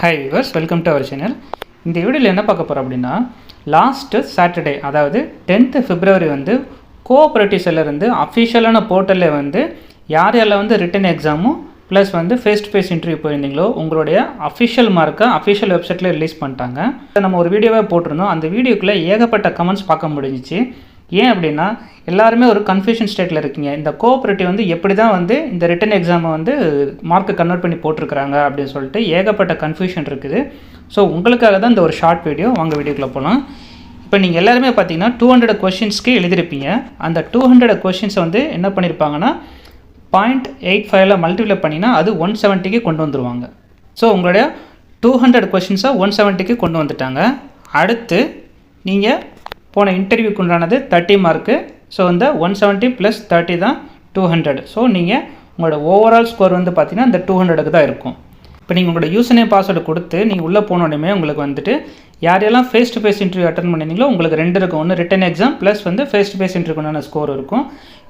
Hi viewers welcome to our channel இந்த வீடியோவில் என்ன பார்க்க போகிறோம் அப்படின்னா லாஸ்ட்டு சாட்டர்டே அதாவது டென்த்து ஃபிப்ரவரி வந்து கோஆப்ரேட்டிவ்ஸில் இருந்து அஃபிஷியலான போர்ட்டலில் வந்து யார் யாரில் வந்து ரிட்டன் எக்ஸாமும் ப்ளஸ் வந்து ஃபேஸ் டு ஃபேஸ் இன்டர்வியூ போயிருந்தீங்களோ உங்களுடைய அஃபிஷியல் மார்க்கை அஃபிஷியல் வெப்சைட்டில் ரிலீஸ் பண்ணிட்டாங்க. நம்ம ஒரு வீடியோவே போட்டிருந்தோம். அந்த வீடியோக்குள்ளே ஏகப்பட்ட கமெண்ட்ஸ் பார்க்க முடிஞ்சிச்சு. ஏன் அப்படின்னா எல்லாருமே ஒரு கன்ஃபியூஷன் ஸ்டேட்டில் இருக்கீங்க. இந்த கோஆப்ரேட்டிவ் வந்து எப்படி தான் வந்து இந்த ரிட்டன் எக்ஸாமை வந்து மார்க்கை கன்வெர்ட் பண்ணி போட்டிருக்கிறாங்க அப்படின்னு சொல்லிட்டு ஏகப்பட்ட கன்ஃபியூஷன் இருக்குது. ஸோ உங்களுக்காக தான் இந்த ஒரு ஷார்ட் வீடியோ வாங்க வீடியோக்குள்ளே போகலாம் இப்போ நீங்கள் எல்லாருமே பார்த்தீங்கன்னா டூ ஹண்ட்ரட் கொஷின்ஸ்க்கு எழுதியிருப்பீங்க அந்த டூ ஹண்ட்ரட் கொஷின்ஸை வந்து என்ன பண்ணியிருப்பாங்கன்னா பாயிண்ட் எயிட் ஃபைவ்ல மல்டிப்ளை பண்ணினா அது ஒன் செவன்ட்டிக்கு கொண்டு வந்துருவாங்க. ஸோ உங்களுடைய டூ ஹண்ட்ரட் கொஷின்ஸை ஒன் செவன்ட்டிக்கு கொண்டு வந்துட்டாங்க. அடுத்து நீங்கள் போன இன்டர்வியூக்கு உண்டானது தேர்ட்டி மார்க்கு ஸோ இந்த ஒன் செவன்ட்டி ப்ளஸ் தேர்ட்டி தான் டூ ஹண்ட்ரட் ஸோ நீங்கள் உங்களோட ஓவரால் ஸ்கோர் வந்து பார்த்தீங்கன்னா இந்த டூ ஹண்ட்ரடுக்கு தான் இருக்கும். இப்போ நீங்கள் உங்களோட யூசர் நேம் பாஸ்வேர்டு கொடுத்து நீங்கள் உள்ளே போனோடனே உங்களுக்கு வந்துட்டு யார் யாரெல்லாம் face to face interview attend பண்ணிங்களோ உங்களுக்கு ரெண்டு இருக்கும். ஒன்று ரிட்டன் எக்ஸாம் ப்ளஸ் வந்து ஃபேஸ் டு ஃபேஸ் இன்டர்வியூக்கான ஸ்கோர் இருக்கும்.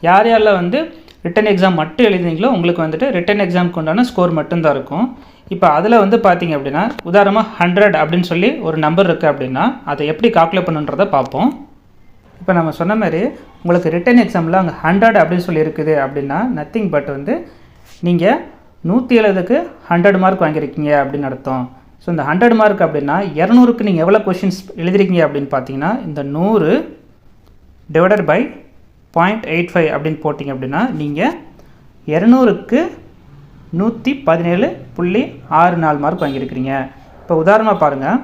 யார் யாரில் வந்து ரிட்டன் எக்ஸாம் மட்டும் எழுதினீங்களோ உங்களுக்கு வந்துட்டு ரிட்டன் எக்ஸாமுக்கு உண்டான ஸ்கோர் மட்டும்தான் இருக்கும். இப்போ அதில் வந்து பார்த்தீங்க அப்படின்னா உதாரணமாக ஹண்ட்ரட் அப்படின்னு சொல்லி ஒரு நம்பர் இருக்குது அப்படின்னா அதை எப்படி கால்குலேட் பண்ணுன்றதை பார்ப்போம். இப்போ நம்ம சொன்ன மாதிரி உங்களுக்கு ரிட்டன் எக்ஸாமில் அங்கே ஹண்ட்ரட் அப்படின்னு சொல்லி இருக்குது அப்படின்னா நத்திங் பட் வந்து நீங்கள் நூற்றி எழுபதுக்கு ஹண்ட்ரட் மார்க் வாங்கியிருக்கீங்க அப்படின்னு அர்த்தம். ஸோ இந்த ஹண்ட்ரட் மார்க் அப்படின்னா இரநூறுக்கு நீங்கள் எவ்வளோ கொஷின்ஸ் எழுதிருக்கீங்க அப்படின்னு பார்த்தீங்கன்னா இந்த நூறு divided by point eight five அப்படின்னு போட்டிங்க அப்படின்னா நீங்கள் இரநூறுக்கு நூற்றி பதினேழு புள்ளி ஆறு நாலு மார்க் வாங்கியிருக்கிறீங்க. இப்போ உதாரணமாக பாருங்கள்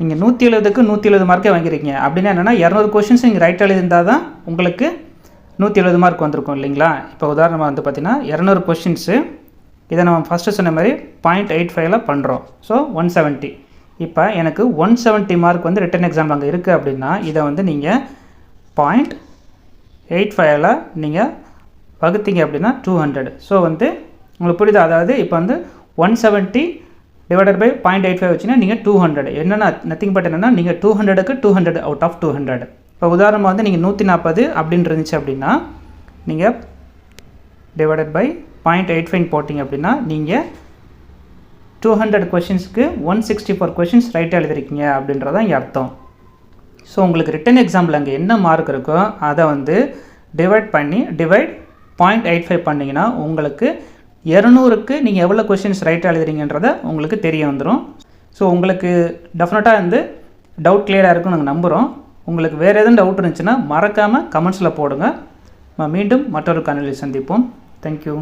நீங்கள் நூற்றி எழுபதுக்கு நூற்றி எழுபது மார்க்கே வாங்கியிருக்கீங்க. அப்படின்னா என்னென்னா இரநூறு கொஷின்ஸ் நீங்கள் ரைட் எழுதியிருந்தால் தான் உங்களுக்கு நூற்றி எழுபது மார்க் வந்திருக்கும் இல்லைங்களா? இப்போ உதாரணமாக வந்து பார்த்தீங்கன்னா இரநூறு கொஷின்ஸு இதை நம்ம ஃபஸ்ட்டு சொன்ன மாதிரி பாயிண்ட் எயிட் ஃபைவ்ல பண்ணுறோம் ஸோ ஒன் செவன்ட்டி இப்போ எனக்கு ஒன் செவன்ட்டி மார்க் வந்து ரிட்டன் எக்ஸாம் அங்கே இருக்குது அப்படின்னா இதை வந்து நீங்கள் பாயிண்ட் எயிட் ஃபைவ்ல நீங்கள் வகுத்தீங்க அப்படின்னா டூ ஹண்ட்ரட் ஸோ வந்து உங்களுக்கு புரியுது? அதாவது இப்போ வந்து one seventy divided by point eight five வச்சுன்னா நீங்கள் டூ ஹண்ட்ரட் என்னென்ன நத்திங் பட் என்னென்னா நீங்கள் டூ ஹண்ட்ரடுக்கு two hundred out of two hundred இப்போ உதாரணமாக வந்து நீங்கள் நூற்றி நாற்பது அப்படின்னு இருந்துச்சு அப்படின்னா நீங்கள் divided by point eight five போட்டிங்க அப்படின்னா நீங்கள் டூ ஹண்ட்ரட் கொஷின்ஸ்க்கு ஒன் சிக்ஸ்டி ஃபோர் கொஷின்ஸ் ரைட்டாக எழுதிருக்கீங்க அப்படின்றதான் இங்கே அர்த்தம். ஸோ உங்களுக்கு ரிட்டன் எக்ஸாம்பிள் அங்கே என்ன மார்க் இருக்கோ அதை வந்து டிவைட் பண்ணி டிவைட் பாயிண்ட் எயிட் ஃபைவ் பண்ணிங்கன்னா உங்களுக்கு இரநூறுக்கு நீங்கள் எவ்வளோ கொஷின்ஸ் ரைட்டாக எழுதுறீங்கன்றதை உங்களுக்கு தெரிய வந்துடும் ஸோ உங்களுக்கு டெஃபினட்டாக வந்து டவுட் கிளியராக இருக்கும்னு நாங்கள் நம்புகிறோம் உங்களுக்கு வேறு எதுவும் டவுட் இருந்துச்சுன்னா மறக்காமல் கமெண்ட்ஸில் போடுங்க. மீண்டும் மற்றொரு காணொலியில் சந்திப்போம். தேங்க்யூ